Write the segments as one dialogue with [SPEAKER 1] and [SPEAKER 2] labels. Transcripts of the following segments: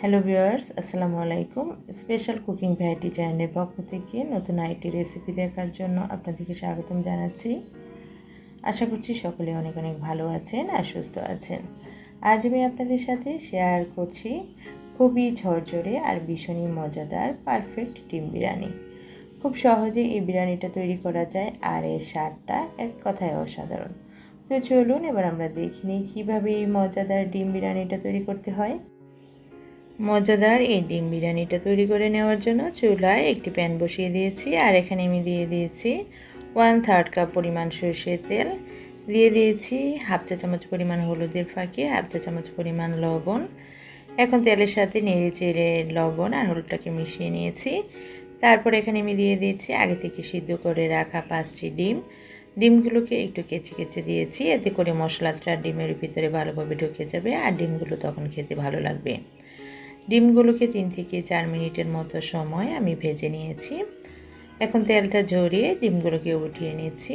[SPEAKER 1] Hello viewers আসসালামু আলাইকুম special cooking variety চ্যানেলের পক্ষ থেকে নতুন আইটি রেসিপি দেখার জন্য আপনাদেরকে স্বাগতম জানাচ্ছি। আশা করছি সকলে অনেক অনেক ভালো আছেন আর সুস্থ আছেন। আজ আমি আপনাদের সাথে শেয়ার করছি খুবই ঝরঝরে আর ভীষণই মজাদার পারফেক্ট ডিম বিরিয়ানি। খুব সহজে এই বিরিয়ানিটা তৈরি করা যায় আর এর স্বাদটা এক কথায় অসাধারণ। তো চলুন এবার আমরা দেখি নিই কীভাবে এই মজাদার ডিম বিরিয়ানিটা তৈরি করতে হয়। মজাদার এই ডিম বিরিয়ানিটা তৈরি করে নেওয়ার জন্য চুলায় একটি প্যান বসিয়ে দিয়েছি, আর এখানে আমি দিয়ে দিয়েছি ওয়ান থার্ড কাপ পরিমাণ সরষের তেল, দিয়ে দিয়েছি হাফ চা চামচ পরিমাণ হলুদের ফাঁকি হাফ চা চামচ পরিমাণ লবণ। এখন তেলের সাথে নেড়ে চেড়ে লবণ আর হলুদটাকে মিশিয়ে নিয়েছি। তারপর এখানে আমি দিয়ে দিয়েছি আগে থেকে সিদ্ধ করে রাখা পাঁচটি ডিম। ডিমগুলোকে একটু কেচে কেচে দিয়েছি, এতে করে মশলাটা ডিমের ভিতরে ভালোভাবে ঢুকে যাবে, আর ডিমগুলো তখন খেতে ভালো লাগবে। ডিমগুলোকে তিন থেকে চার মিনিটের মতো সময় আমি ভেজে নিয়েছি। এখন তেলটা ঝরিয়ে ডিমগুলোকে উঠিয়ে নিচ্ছি।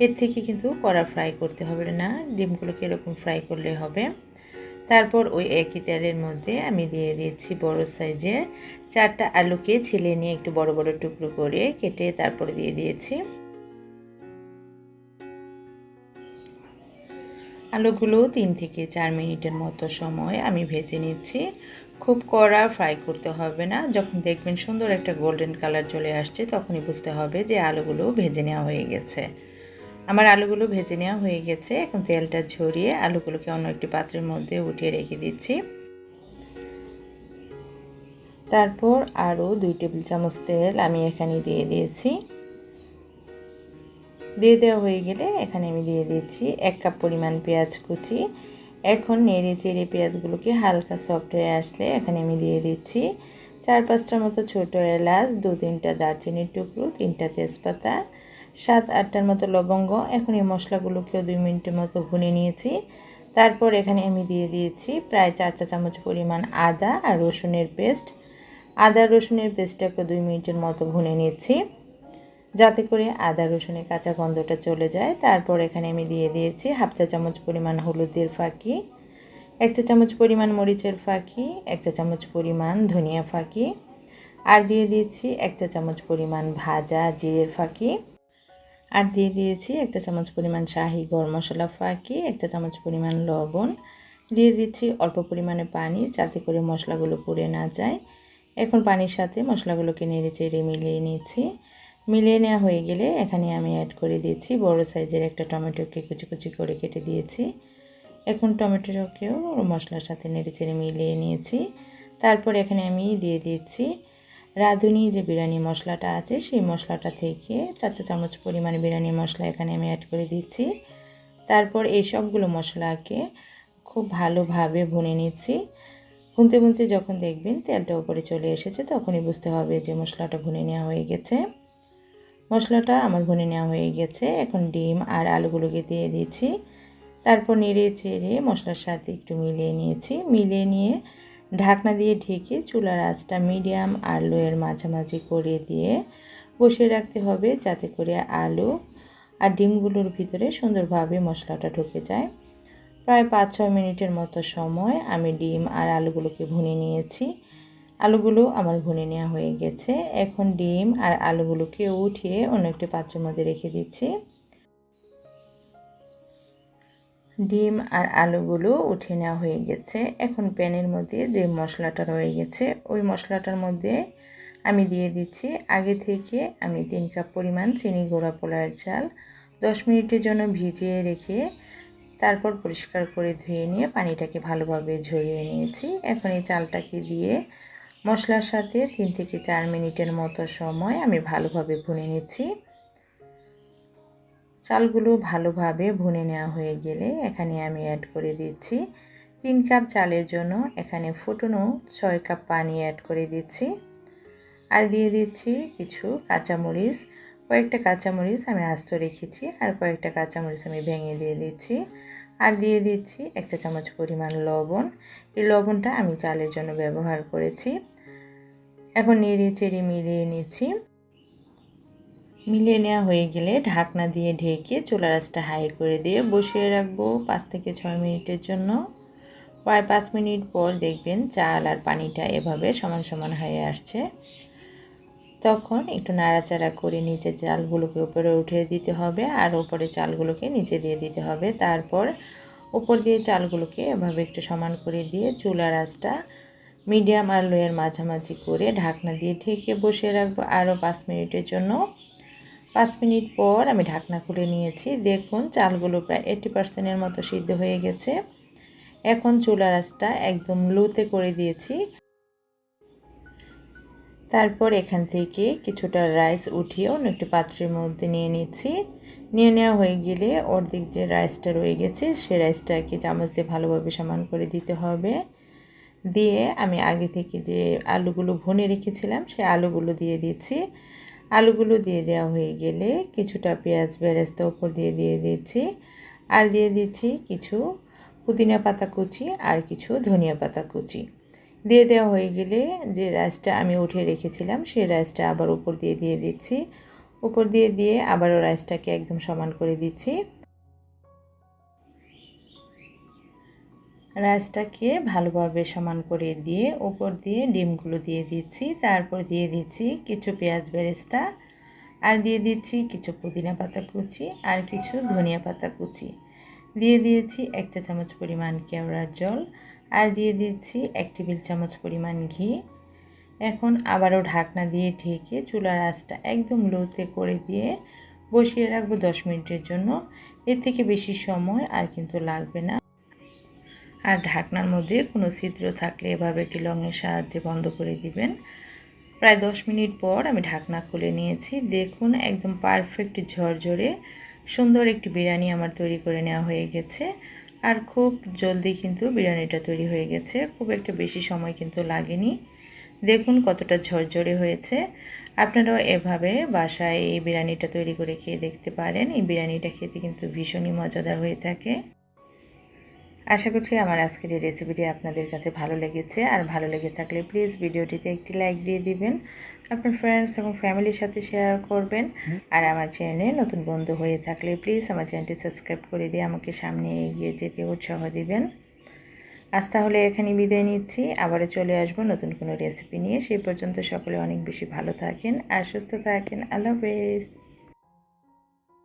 [SPEAKER 1] এর থেকে কিন্তু কড়া ফ্রাই করতে হবে না, ডিমগুলোকে এরকম ফ্রাই করলে হবে। তারপর ওই একই তেলের মধ্যে আমি দিয়ে দিয়েছি বড় সাইজে চারটা আলুকে ছিলে নিয়ে একটু বড় বড় টুকরো করে কেটে তারপরে দিয়ে দিয়েছি। আলুগুলো তিন থেকে চার মিনিটের মতো সময় আমি ভেজে নিচ্ছি। খুব কড়া ফ্রাই করতে হবে না। যখন দেখবেন সুন্দর একটা গোল্ডেন কালার চলে আসছে, তখনই বুঝতে হবে যে আলুগুলো ভেজে নেওয়া হয়ে গেছে। আমার আলুগুলো ভেজে নেওয়া হয়ে গেছে। এখন তেলটা ঝরিয়ে আলুগুলোকে অন্য একটি পাত্রের মধ্যে উঠিয়ে রেখে দিচ্ছি। তারপর আরও দুই টেবিল চামচ তেল আমি এখানে দিয়ে দিয়েছি। দিয়ে দেওয়া হয়ে গেলে এখানে আমি দিয়ে দিয়েছি এক কাপ পরিমাণ পেঁয়াজ কুচি এখন নেড়ে চেড়ে পেঁয়াজগুলোকে হালকা সফট হয়ে আসলে এখানে আমি দিয়ে দিচ্ছি চার পাঁচটার মতো ছোটো এলাচ, দু তিনটা দারচিনির টুকরো, তিনটা তেজপাতা, সাত আটটার মতো লবঙ্গ। এখন এই মশলাগুলোকেও দুই মিনিটের মতো ভুনে নিয়েছি। তারপর এখানে আমি দিয়ে দিয়েছি প্রায় চার চা চামচ পরিমাণ আদা আর রসুনের পেস্ট। আদা রসুনের পেস্টটাকে দুই মিনিটের মতো ভুনে নিচ্ছি। যাতে করে আদা, রসুনের কাঁচা গন্ধটা চলে যায়। তারপর এখানে আমি দিয়ে দিয়েছি হাফ চা চামচ পরিমাণ হলুদের ফাঁকি, এক চা চামচ পরিমাণ মরিচের ফাঁকি, এক চা চামচ পরিমাণ ধনিয়া ফাঁকি, আর দিয়ে দিয়েছি এক চা চামচ পরিমাণ ভাজা জিরের ফাঁকি, আর দিয়ে দিয়েছি এক চা চামচ পরিমাণ শাহি গরম মশলা ফাঁকি, এক চা চামচ পরিমাণ লবণ, দিয়ে দিচ্ছি অল্প পরিমাণে পানি যাতে করে মশলাগুলো পুড়ে না যায়। এখন পানির সাথে মশলাগুলোকে নেড়ে চেড়ে মিলিয়ে নিচ্ছি। মিলিয়ে নেওয়া হয়ে গেলে এখানে আমি অ্যাড করে দিয়েছি। বড় সাইজের একটা টমেটোকে কুচি কুচি করে কেটে দিয়েছি। এখন টমেটোকেও মশলার সাথে নেড়ে চেড়ে মিলিয়ে নিয়েছি। তারপর এখানে আমি দিয়ে দিয়েছি রাঁধুনি যে বিরিয়ানি মশলাটা আছে, সেই মশলাটা থেকে চার চা চামচ পরিমাণে বিরিয়ানি মশলা এখানে আমি অ্যাড করে দিচ্ছি তারপর এই সবগুলো মশলাকে খুব ভালোভাবে ভুনে নিচ্ছি ভুনতে ভুনতে যখন দেখবেন তেলটা উপরে চলে এসেছে, তখনই বুঝতে হবে যে মশলাটা ভুনে নেওয়া হয়ে গেছে। মশলাটা আমার ভুনে নেওয়া হয়ে গেছে। এখন ডিম আর আলুগুলোকে দিয়ে দিয়েছি তারপর নেড়ে চেড়ে মশলার সাথে একটু মিলিয়ে নিয়েছি। মিলিয়ে নিয়ে ঢাকনা দিয়ে ঢেকে চুলার আঁচটা মিডিয়াম আর লোয়ের মাঝামাঝি করে দিয়ে বসিয়ে রাখতে হবে যাতে করে আলু আর ডিমগুলোর ভিতরে সুন্দরভাবে মশলাটা ঢুকে যায়। প্রায় পাঁচ ছয় মিনিটের মতো সময় আমি ডিম আর আলুগুলোকে ভুনে নিয়েছি। আলুগুলো আমার ভুনে নেওয়া হয়ে গেছে। এখন ডিম আর আলুগুলোকে উঠিয়ে অন্য একটি পাত্রের মধ্যে রেখে দিচ্ছি। ডিম আর আলুগুলো উঠে নেওয়া হয়ে গেছে। এখন প্যানের মধ্যে যে মশলাটা রয়ে গেছে, ওই মশলাটার মধ্যে আমি দিয়ে দিচ্ছি আগে থেকে আমি তিন কাপ পরিমাণ চিনি গোড়া পোলার চাল দশ মিনিটের জন্য ভিজিয়ে রেখে তারপর পরিষ্কার করে ধুয়ে নিয়ে পানিটাকে ভালোভাবে ঝরিয়ে নিয়েছি। এখন এই চালটাকে দিয়ে মশলার সাথে তিন থেকে চার মিনিটের মতো সময় আমি ভালোভাবে ভুনে নিচ্ছি। চালগুলো ভালোভাবে ভুনে নেওয়া হয়ে গেলে এখানে আমি অ্যাড করে দিচ্ছি তিন কাপ চালের জন্য। এখানে ফুটনো ছয় কাপ পানি অ্যাড করে দিচ্ছি। আর দিয়ে দিচ্ছি কিছু কাঁচামরিচ। কয়েকটা কাঁচামরিচ আমি আস্ত রেখেছি আর কয়েকটা কাঁচামরিচ আমি ভেঙে দিয়ে দিচ্ছি। আর দিয়ে দিচ্ছি এক চা চামচ পরিমাণ লবণ। এই লবণটা আমি চালের জন্য ব্যবহার করেছি। এখন নেড়ে চেড়ে মিলিয়ে নিচ্ছি। মিলিয়ে নেওয়া হয়ে গেলে ঢাকনা দিয়ে ঢেকে চুলা রাসটা হাই করে দিয়ে বসিয়ে রাখব পাঁচ থেকে ছয় মিনিটের জন্য। প্রায় পাঁচ মিনিট পর দেখবেন চাল আর পানিটা এভাবে সমান সমান হয়ে আসছে। তখন একটু নাড়াচাড়া করে নিচে চালগুলোকে উপরে উঠে দিতে হবে আর উপরে চালগুলোকে নিচে দিয়ে দিতে হবে। তারপর উপর দিয়ে চালগুলোকে এভাবে একটু সমান করে দিয়ে চুলার আঁচটা মিডিয়াম আর লোয়ের মাঝামাঝি করে ঢাকনা দিয়ে ঢেকে বসিয়ে রাখব। আরও পাঁচ মিনিটের জন্য। পাঁচ মিনিট পর আমি ঢাকনা খুলে নিয়েছি। দেখুন, চালগুলো প্রায় এইটি পার্সেন্টের মতো সিদ্ধ হয়ে গেছে। এখন চুলার আঁচটা একদম লোতে করে দিয়েছি। তারপর এখান থেকে কিছুটা রাইস উঠিয়ে অন্য একটি পাত্রের মধ্যে নিয়ে নিচ্ছি। নিয়ে নেওয়া হয়ে গেলে অর্ধেক যে রাইসটা রয়ে গেছে, সে রাইসটাকে চামচ দিয়ে ভালোভাবে সমান করে দিতে হবে। দিয়ে আমি আগে থেকে যে আলুগুলো ভুনে রেখেছিলাম সেই আলুগুলো দিয়ে দিচ্ছি। আলুগুলো দিয়ে দেওয়া হয়ে গেলে কিছুটা পেঁয়াজ বেরেস্তা ওপর দিয়ে দিয়ে দিচ্ছি। আর দিয়ে দিচ্ছি কিছু পুদিনা পাতা কুচি আর কিছু ধনিয়া পাতা কুচি। দিয়ে দেওয়া হয়ে গেলে যে রাইসটা আমি উঠে রেখেছিলাম, সেই রাইসটা আবার উপর দিয়ে দিয়ে দিচ্ছি। উপর দিয়ে দিয়ে আবারও রাইসটাকে একদম সমান করে দিচ্ছি। রাইসটাকে ভালোভাবে সমান করে দিয়ে উপর দিয়ে ডিমগুলো দিয়ে দিচ্ছি, তারপর দিয়ে দিচ্ছি কিছু পেঁয়াজ বেরেস্তা, আর দিয়ে দিচ্ছি কিছু পুদিনা পাতা কুচি আর কিছু ধনিয়া পাতা কুচি। দিয়ে দিয়েছি এক চা চামচ পরিমাণ কেওড়ার জল আর দিয়ে দিচ্ছি এক টেবিল চামচ পরিমাণ ঘি। এখন আবারও ঢাকনা দিয়ে ঢেকে চুলার আঁচটা একদম লোতে করে দিয়ে বসিয়ে রাখব দশ মিনিটের জন্য। এর থেকে বেশি সময় আর কিন্তু লাগবে না। আর ঢাকনার মধ্যে কোনো ছিদ্র থাকলে এভাবে একটি লঙের সাহায্যে বন্ধ করে দিবেন। প্রায় দশ মিনিট পর আমি ঢাকনা খুলে নিয়েছি। দেখুন, একদম পারফেক্ট ঝরঝরে সুন্দর একটি বিরিয়ানি আমার তৈরি করে নেওয়া হয়ে গেছে। আর খুব জলদি কিন্তু বিরিয়ানিটা তৈরি হয়ে গেছে। খুব একটা বেশি সময় কিন্তু লাগেনি। দেখুন কতটা ঝরঝরে হয়েছে। আপনারাও এভাবে বাসায় এই বিরিয়ানিটা তৈরি করে খেয়ে দেখতে পারেন। এই বিরিয়ানিটা খেতে কিন্তু ভীষণই মজাদার হয়ে থাকে। আশা করছি আমার আজকের এই রেসিপিটি আপনাদের কাছে ভালো লেগেছে। আর ভালো লেগে থাকলে প্লিজ ভিডিওটিতে একটি লাইক দিয়ে দিবেন। আপনার ফ্রেন্ডস এবং ফ্যামিলির সাথে শেয়ার করবেন। আর আমার চ্যানেলে নতুন বন্ধু হয়ে থাকলে প্লিজ আমার চ্যানেলটি সাবস্ক্রাইব করে দিয়ে আমাকে সামনে এগিয়ে যেতে উৎসাহ দিবেন। আজ তাহলে এখানে বিদায় নিচ্ছি। আবারও চলে আসব নতুন কোনো রেসিপি নিয়ে। সেই পর্যন্ত সকলে অনেক বেশি ভালো থাকেন আর সুস্থ থাকেন। আল্লাহ হাফেজ।